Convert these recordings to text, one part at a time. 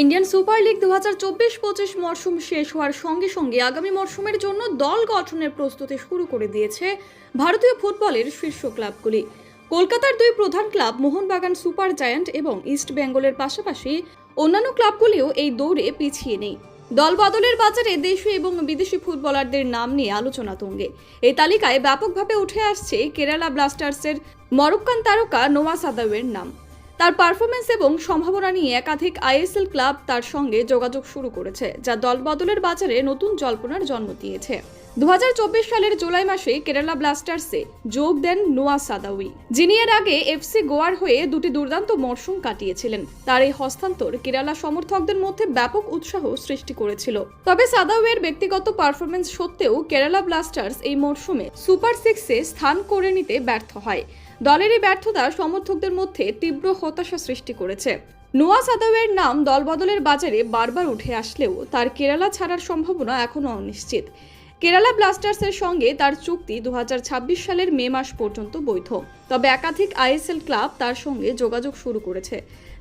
Indian super league দু হাজার চব্বিশ পঁচিশ মরশুম শেষ হওয়ার সঙ্গে সঙ্গে আগামী মরশুমের জন্য দল গঠনের প্রস্তুতি শুরু করে দিয়েছে ভারতীয় ফুটবলের শীর্ষ ক্লাবগুলি। কলকাতার দুই প্রধান ক্লাব মোহনবাগান সুপার জায়ান্ট এবং ইস্ট বেঙ্গলের পাশাপাশি অন্যান্য ক্লাবগুলিও এই দৌড়ে পিছিয়ে নেই। দল বদলের বাজারে দেশি এবং বিদেশি ফুটবলারদের নাম নিয়ে আলোচনা তুঙ্গে। এই তালিকায় ব্যাপকভাবে উঠে আসছে কেরালা ব্লাস্টার্সের মরক্কান তারকা নোয়া সাদাওয়ের নাম। তার পারফরমেন্স এবং সম্ভাবনা নিয়ে একাধিক আইএসএল ক্লাব তার সঙ্গে যোগাযোগ শুরু করেছে, যা দলবদলের বাজারে নতুন জল্পনার জন্ম দিয়েছে। দু হাজার চব্বিশ সালের জুলাই মাসে কেরালা ব্লাস্টার্সে যোগ দেন নোয়া সাদাউই, যিনি এর আগে এফসি গোয়ার হয়ে দুটি দুর্দান্ত মরশুম কাটিয়েছিলেন। তার এই হস্তান্তর কেরালা সমর্থকদের মধ্যে ব্যাপক উৎসাহ সৃষ্টি করেছিল। তবে সাদাউয়ের ব্যক্তিগত পারফরমেন্স সত্ত্বেও কেরালা ব্লাস্টার্স এই মরশুমে সুপার সিক্সে স্থান করে নিতে ব্যর্থ হয়। দলের এই ব্যর্থতা সমর্থকদের মধ্যে তীব্র হতাশা সৃষ্টি করেছে। নোয়া সাদাওয়ের নাম দলবদলের বাজারে বারবার উঠে আসলেও তার কেরালা ছাড়ার সম্ভাবনা এখনও অনিশ্চিত। কেরালা ব্লাস্টার্সের সঙ্গে তার চুক্তি দুহাজার ছাব্বিশ সালের মে মাস পর্যন্ত বৈধ। তবে একাধিক আইএসএল ক্লাব তার সঙ্গে যোগাযোগ শুরু করেছে,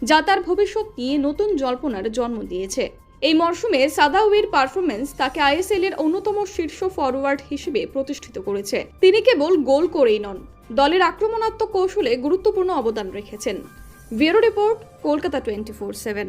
যা তার ভবিষ্যৎ নিয়ে নতুন জল্পনার জন্ম দিয়েছে। এই মরশুমে সাদাউইর পারফরমেন্স তাকে আইএসএল এর অন্যতম শীর্ষ ফরওয়ার্ড হিসেবে প্রতিষ্ঠিত করেছে। তিনি কেবল গোল করেই নন দলের আক্রমণাত্মক কৌশলে গুরুত্বপূর্ণ অবদান রেখেছেন। Bureau report Kolkata twenty four seven.